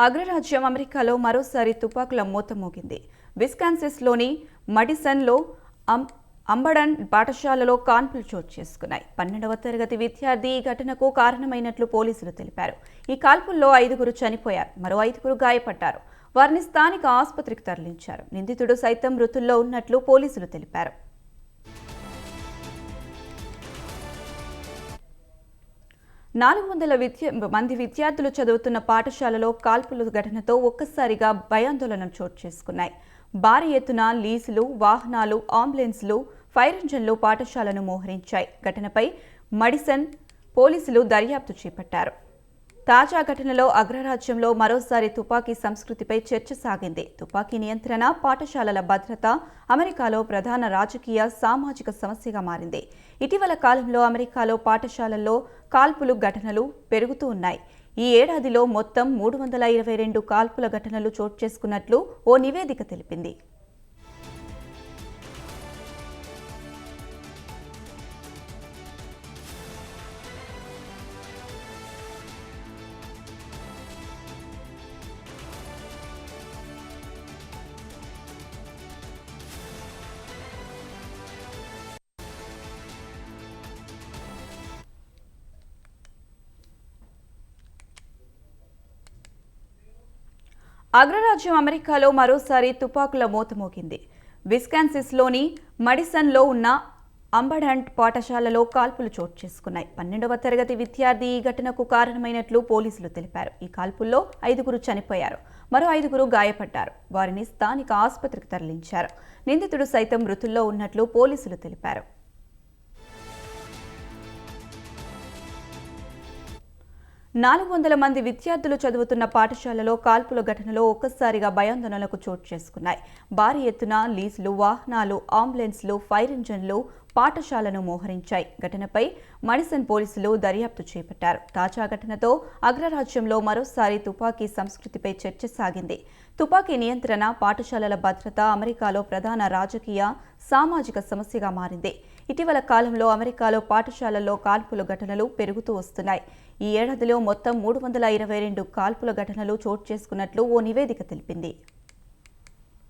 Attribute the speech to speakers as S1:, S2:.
S1: అగ్రరాజ్యం అమెరికాలో మరోసారి తుపాకుల మూత మోగింది. విస్కాన్సిస్లోని మడిసన్లో అం అంబడన్ పాఠశాలలో కాన్పులు చోటు చేసుకున్నాయి. పన్నెండవ తరగతి విద్యార్థి ఈ ఘటనకు కారణమైనట్లు పోలీసులు తెలిపారు. ఈ కాల్పుల్లో ఐదుగురు చనిపోయారు మరో ఐదుగురు గాయపడ్డారు. వారిని స్థానిక ఆసుపత్రికి తరలించారు. నిందితుడు సైతం మృతుల్లో ఉన్నట్లు పోలీసులు తెలిపారు. నాలుగు వందల విద్య మంది విద్యార్థులు చదువుతున్న పాఠశాలలో కాల్పుల ఘటనతో ఒక్కసారిగా భయాందోళన చోటు చేసుకున్నాయి. భారీ ఎత్తున లీజులు వాహనాలు అంబులెన్స్లు ఫైర్ ఇంజన్లు పాఠశాలను మోహరించాయి. ఘటనపై మడిసన్ పోలీసులు దర్యాప్తు చేపట్టారు. తాజా ఘటనలో అగ్రరాజ్యంలో మరోసారి తుపాకీ సంస్కృతిపై చర్చ సాగింది. తుపాకీ నియంత్రణ పాఠశాలల భద్రత అమెరికాలో ప్రధాన రాజకీయ సామాజిక సమస్యగా మారింది. ఇటీవల కాలంలో అమెరికాలో పాఠశాలల్లో కాల్పులు ఘటనలు పెరుగుతూ ఉన్నాయి. ఈ ఏడాదిలో మొత్తం మూడు వందల ఇరవై రెండు కాల్పుల ఘటనలు చోటు చేసుకున్నట్లు ఓ నివేదిక తెలిపింది. అగ్రరాజ్యం అమెరికాలో మరోసారి తుపాకుల మోత మోగింది. విస్కాన్సిస్లోని మడిసన్లో ఉన్న అంబడంట్ పాఠశాలలో కాల్పులు చోటు చేసుకున్నాయి. పన్నెండవ తరగతి విద్యార్థి ఈ ఘటనకు కారణమైనట్లు పోలీసులు తెలిపారు. ఈ కాల్పుల్లో ఐదుగురు చనిపోయారు. మరో ఐదుగురు గాయపడ్డారు. వారిని స్థానిక ఆసుపత్రికి తరలించారు. నిందితుడు సైతం మృతుల్లో ఉన్నట్లు పోలీసులు తెలిపారు. నాలుగు వందల మంది విద్యార్థులు చదువుతున్న పాఠశాలలో కాల్పుల ఘటనలో ఒక్కసారిగా భయాందోళనలకు చోటు చేసుకున్నాయి. భారీ ఎత్తున లీజులు వాహనాలు అంబులెన్స్లు ఫైర్ ఇంజన్లు పాఠశాలను మోహరించాయి. ఘటనపై మడిసన్ పోలీసులు దర్యాప్తు చేపట్టారు. తాజా ఘటనతో అగ్రరాజ్యంలో మరోసారి తుపాకీ సంస్కృతిపై చర్చ సాగింది. తుపాకీ నియంత్రణ పాఠశాలల భద్రత అమెరికాలో ప్రధాన రాజకీయ సామాజిక సమస్యగా మారింది. ఇటీవల కాలంలో అమెరికాలో పాఠశాలల్లో కాల్పుల ఘటనలు పెరుగుతూ వస్తున్నాయి. ఈ ఏడాదిలో మొత్తం మూడు వందల ఇరవై రెండు కాల్పుల ఘటనలు చోటు చేసుకున్నట్లు ఓ నివేదిక తెలిపింది.